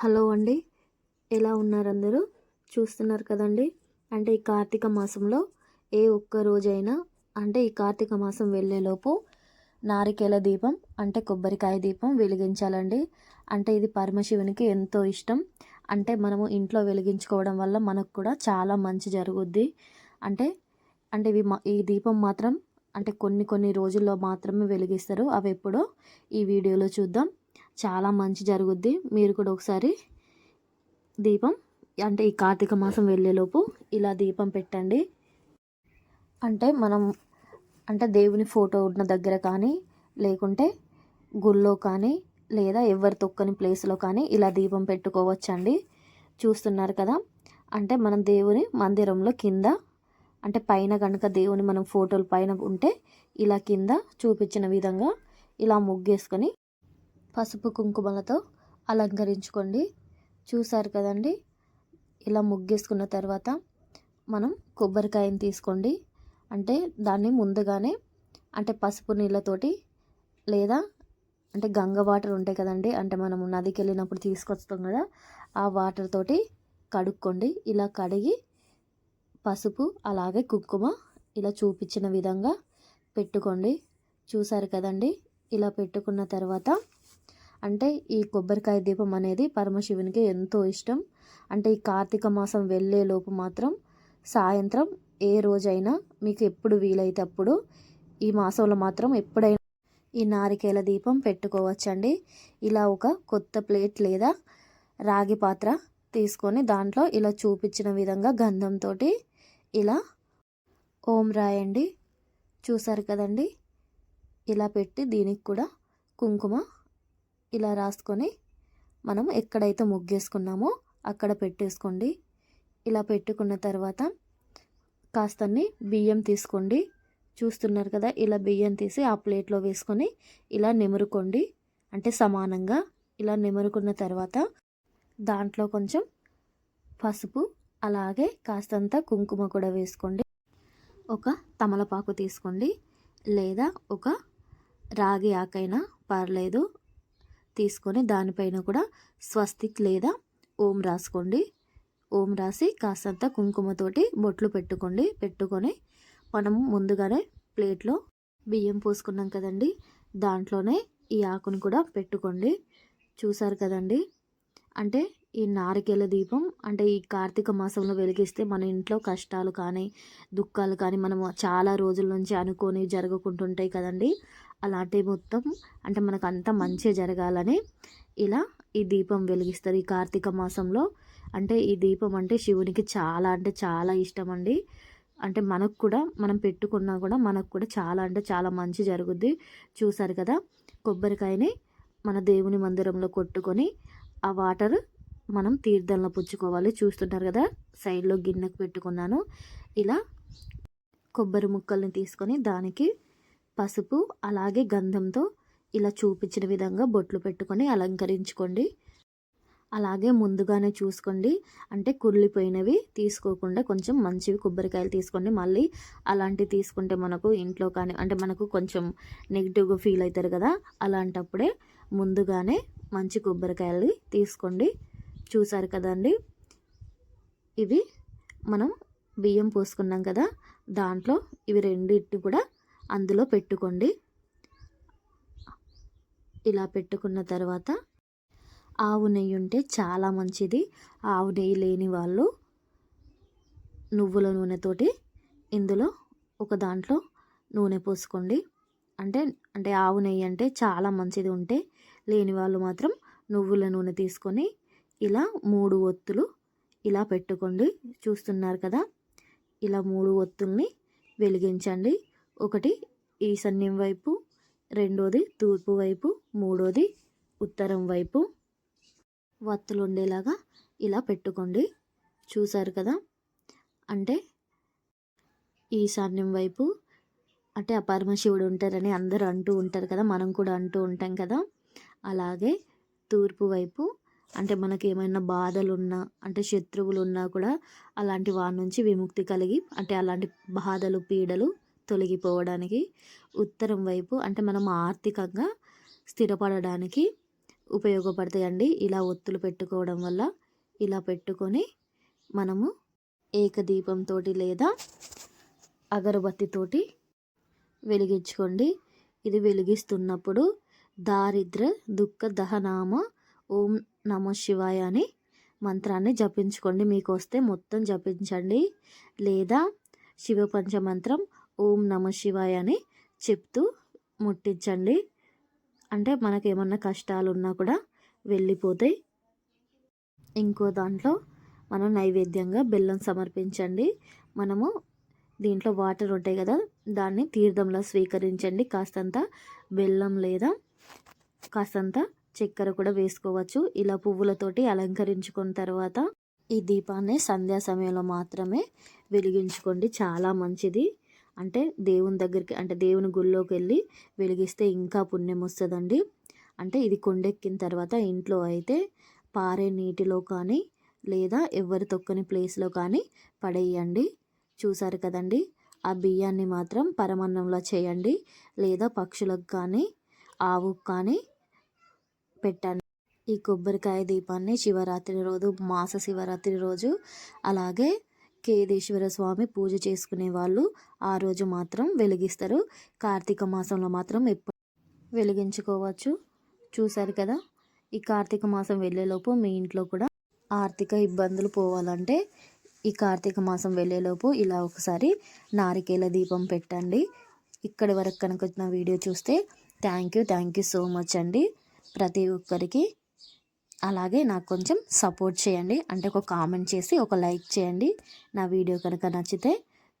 Hello అండి. ఎలా ఉన్నారు అందరూ చూస్తున్నారు కదండి. అంటే ఈ కార్తీక మాసంలో ఏ ఒక్క రోజైనా అంటే ఈ కార్తీక మాసం వెళ్ళేలోపు నారికేల దీపం అంటే కొబ్బరికాయ దీపం వెలిగించాలండి. అంటే ఇది పరమశివునికి ఎంతో ఇష్టం. అంటే మనము ఇంట్లో వెలిగించుకోవడం వల్ల మనకు కూడా చాలా మంచి జరుగుద్ది. అంటే అంటే ఇవి మా ఈ దీపం మాత్రం అంటే కొన్ని కొన్ని రోజుల్లో మాత్రమే వెలిగిస్తారు. అవి ఎప్పుడో ఈ వీడియోలో చూద్దాం. చాలా మంచి జరుగుద్ది. మీరు కూడా ఒకసారి దీపం అంటే ఈ కార్తీక మాసం వెళ్ళేలోపు ఇలా దీపం పెట్టండి. అంటే మనం అంటే దేవుని ఫోటో ఉన్న దగ్గర కానీ లేకుంటే గుళ్ళో కానీ లేదా ఎవరి తొక్కని ప్లేస్లో కానీ ఇలా దీపం పెట్టుకోవచ్చండి. చూస్తున్నారు కదా? అంటే మనం దేవుని మందిరంలో కింద అంటే పైన కనుక దేవుని మనం ఫోటోలు పైన ఉంటే ఇలా కింద చూపించిన విధంగా ఇలా ముగ్గేసుకొని పసుపు కుంకుమలతో అలంకరించుకోండి. చూసారు కదండి? ఇలా ముగ్గేసుకున్న తర్వాత మనం కొబ్బరికాయని తీసుకోండి. అంటే దాన్ని ముందుగానే అంటే పసుపు నీళ్ళతోటి లేదా అంటే గంగ వాటర్ ఉంటాయి కదండి? అంటే మనము నదికి వెళ్ళినప్పుడు తీసుకొస్తాం కదా? ఆ వాటర్ తోటి కడుక్కోండి. ఇలా కడిగి పసుపు అలాగే కుంకుమ ఇలా చూపించిన విధంగా పెట్టుకోండి. చూసారు కదండి? ఇలా పెట్టుకున్న తర్వాత అంటే ఈ కొబ్బరికాయ దీపం అనేది పరమశివునికి ఎంతో ఇష్టం. అంటే ఈ కార్తీక మాసం వెళ్ళే లోపు మాత్రం సాయంత్రం ఏ రోజైనా మీకు ఎప్పుడు వీలైతే అప్పుడు ఈ మాసంలో మాత్రం ఎప్పుడైనా ఈ నారికేల దీపం పెట్టుకోవచ్చండి. ఇలా ఒక కొత్త ప్లేట్ లేదా రాగి పాత్ర తీసుకొని దాంట్లో ఇలా చూపించిన విధంగా గంధంతో ఇలా ఓం రాయండి. చూసారు కదండి? ఇలా పెట్టి దీనికి కూడా కుంకుమ ఇలా రాసుకొని మనం ఎక్కడైతే ముగ్గేసుకున్నామో అక్కడ పెట్టేసుకోండి. ఇలా పెట్టుకున్న తర్వాత కాస్తన్ని బియ్యం తీసుకోండి. చూస్తున్నారు కదా ఇలా బియ్యం తీసి ఆ ప్లేట్లో వేసుకొని ఇలా నిమురుకోండి. అంటే సమానంగా ఇలా నిమురుకున్న తర్వాత దాంట్లో కొంచెం పసుపు అలాగే కాస్తంత కుంకుమ కూడా వేసుకోండి. ఒక తమలపాకు తీసుకోండి. లేదా ఒక రాగి ఆకైనా పర్లేదు తీసుకొని దానిపైన కూడా స్వస్తిక్ లేదా ఓం రాసుకోండి. ఓం రాసి కాస్తంత కుంకుమతోటి బొట్లు పెట్టుకోండి. పెట్టుకొని మనం ముందుగానే ప్లేట్లో బియ్యం పోసుకున్నాం కదండి. దాంట్లోనే ఈ ఆకును కూడా పెట్టుకోండి. చూసారు కదండి? అంటే ఈ నారికేల దీపం అంటే ఈ కార్తీక మాసంలో వెలిగిస్తే మన ఇంట్లో కష్టాలు కానీ దుఃఖాలు కానీ మనం చాలా రోజుల నుంచి అనుకొని జరగకుంటుంటాయి కదండి. అలాంటివి మొత్తం అంటే మనకు అంత మంచిగా జరగాలని ఇలా ఈ దీపం వెలిగిస్తారు. ఈ కార్తీక మాసంలో అంటే ఈ దీపం అంటే శివునికి చాలా అంటే చాలా ఇష్టం అండి అంటే మనకు కూడా మనం పెట్టుకున్నా కూడా మనకు కూడా చాలా అంటే చాలా మంచి జరుగుద్ది. చూసారు కదా? కొబ్బరికాయని మన దేవుని మందిరంలో కొట్టుకొని ఆ వాటర్ మనం తీర్థంలో పుచ్చుకోవాలి. చూస్తుంటారు కదా? సైడ్లో గిన్నెకు పెట్టుకున్నాను. ఇలా కొబ్బరి ముక్కల్ని తీసుకొని దానికి పసుపు అలాగే గంధంతో ఇలా చూపించిన విధంగా బొట్లు పెట్టుకొని అలంకరించుకోండి. అలాగే ముందుగానే చూసుకోండి. అంటే కుళ్ళిపోయినవి తీసుకోకుండా కొంచెం మంచివి కొబ్బరికాయలు తీసుకోండి. మళ్ళీ అలాంటివి తీసుకుంటే మనకు ఇంట్లో కానీ అంటే మనకు కొంచెం నెగిటివ్గా ఫీల్ అవుతారు కదా అలాంటప్పుడే ముందుగానే మంచి కొబ్బరికాయలు తీసుకోండి. చూసారు కదండి? ఇవి మనం బియ్యం పోసుకున్నాం కదా దాంట్లో ఇవి రెండింటిని కూడా అందులో పెట్టుకోండి. ఇలా పెట్టుకున్న తర్వాత ఆవు నెయ్యి ఉంటే చాలా మంచిది. ఆవు నెయ్యి లేని వాళ్ళు నువ్వుల నూనెతోటి ఇందులో ఒక దాంట్లో నూనె పోసుకోండి. అంటే అంటే ఆవు నెయ్యి అంటే చాలా మంచిది ఉంటే లేని వాళ్ళు మాత్రం నువ్వుల నూనె తీసుకొని ఇలా మూడు ఒత్తులు ఇలా పెట్టుకోండి. చూస్తున్నారు కదా? ఇలా మూడు ఒత్తుల్ని వెలిగించండి. ఒకటి ఈశాన్యం వైపు రెండోది తూర్పు వైపు మూడోది ఉత్తరం వైపు. వత్తులు ఉండేలాగా ఇలా పెట్టుకోండి. చూసారు కదా? అంటే ఈశాన్యం వైపు అంటే ఆ పరమశివుడు ఉంటారని అందరూ అంటూ ఉంటారు కదా? మనం కూడా అంటూ ఉంటాం కదా? అలాగే తూర్పు వైపు అంటే మనకి ఏమైనా బాధలు ఉన్నా అంటే శత్రువులు ఉన్నా కూడా అలాంటి వారి నుంచి విముక్తి కలిగి అంటే అలాంటి బాధలు పీడలు తొలగిపోవడానికి ఉత్తరం వైపు అంటే మనం ఆర్థికంగా స్థిరపడడానికి ఉపయోగపడతాయండి. ఇలా ఒత్తులు పెట్టుకోవడం వల్ల ఇలా పెట్టుకొని మనము ఏకదీపంతో లేదా అగరబత్తితోటి వెలిగించుకోండి. ఇది వెలిగిస్తున్నప్పుడు దారిద్ర దుఃఖ దహనామ ఓం నమ శివాయ అని మంత్రాన్ని జపించుకోండి. మీకు వస్తే మొత్తం జపించండి. లేదా శివపంచ మంత్రం ఓం నమ శివాయ అని చెప్తూ ముట్టించండి. అంటే మనకు ఏమన్నా కష్టాలు ఉన్నా కూడా వెళ్ళిపోతాయి. ఇంకో దాంట్లో మనం నైవేద్యంగా బెల్లం సమర్పించండి. మనము దీంట్లో వాటర్ ఉంటాయి కదా దాన్ని తీర్థంలో స్వీకరించండి. కాస్తంత బెల్లం లేదా కాస్తంత చక్కెర కూడా వేసుకోవచ్చు. ఇలా పువ్వులతోటి అలంకరించుకున్న తర్వాత ఈ దీపాన్ని సంధ్యా సమయంలో మాత్రమే వెలిగించుకోండి. చాలా మంచిది. అంటే దేవుని దగ్గరికి అంటే దేవుని గుళ్ళోకి వెళ్ళి వెలిగిస్తే ఇంకా పుణ్యం వస్తుందండి. అంటే ఇది కొండెక్కిన తర్వాత ఇంట్లో అయితే పారే నీటిలో కానీ లేదా ఎవరి తొక్కని ప్లేస్లో కానీ పడేయండి. చూసారు కదండి? ఆ బియ్యాన్ని మాత్రం పరమన్నంలో చేయండి. లేదా పక్షులకు కానీ ఆవుకు కానీ పెట్టండి. ఈ కొబ్బరికాయ దీపాన్ని శివరాత్రి రోజు మాస శివరాత్రి రోజు అలాగే కేదేశ్వర స్వామి పూజ చేసుకునే వాళ్ళు ఆ రోజు మాత్రం వెలిగిస్తారు. కార్తీక మాసంలో మాత్రం ఎప్పుడు వెలిగించుకోవచ్చు. చూశారు కదా? ఈ కార్తీక మాసం వెళ్ళేలోపు మీ ఇంట్లో కూడా ఆర్థిక ఇబ్బందులు పోవాలంటే ఈ కార్తీక మాసం వెళ్ళేలోపు ఇలా ఒకసారి నారికేల దీపం పెట్టండి. ఇక్కడి వరకు కనుక వీడియో చూస్తే thank you thank you so much అండి. ప్రతి ఒక్కరికి అలాగే నాకు కొంచెం సపోర్ట్ చేయండి. అంటే ఒక కామెంట్ చేసి ఒక లైక్ చేయండి. నా వీడియో కనుక నచ్చితే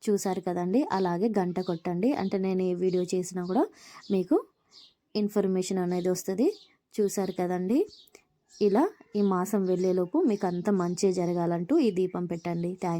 చూసారు కదండి అలాగే గంట కొట్టండి. అంటే నేను ఏ వీడియో చేసినా కూడా మీకు ఇన్ఫర్మేషన్ అనేది వస్తుంది. చూసారు కదండి? ఇలా ఈ మాసం వెళ్ళేలోపు మీకు అంత మంచి జరగాలంటూ ఈ దీపం పెట్టండి. థ్యాంక్